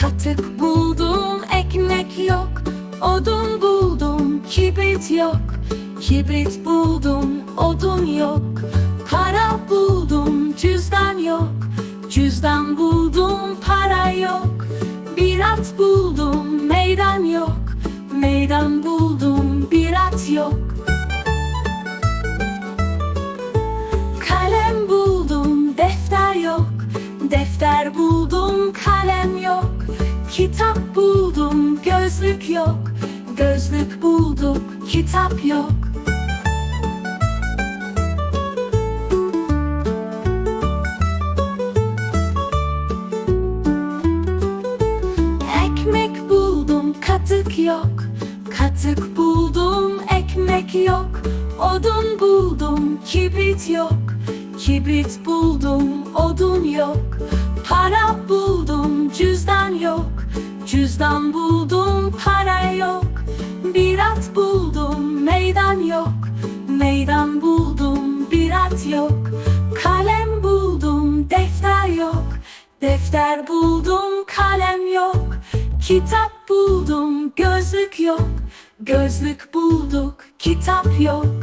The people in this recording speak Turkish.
Katık buldum ekmek yok. Odun buldum kibrit yok. Kibrit buldum odun yok. Para buldum cüzdan yok. Cüzdan buldum para yok. Bir at buldum meydan yok. Meydan buldum bir at yok. Kalem buldum, defter yok. Defter buldum, kalem yok. Kitap buldum, gözlük yok. Gözlük bulduk, kitap yok. Ekmek buldum, katık yok. Katık buldum, ekmek yok. Odun buldum, kibrit yok. Kibrit buldum, odun yok. Para buldum, yok. Cüzdan buldum, para yok. Bir at buldum, meydan yok. Meydan buldum, bir at yok. Kalem buldum, defter yok. Defter buldum, kalem yok. Kitap buldum, gözlük yok. Gözlük bulduk, kitap yok.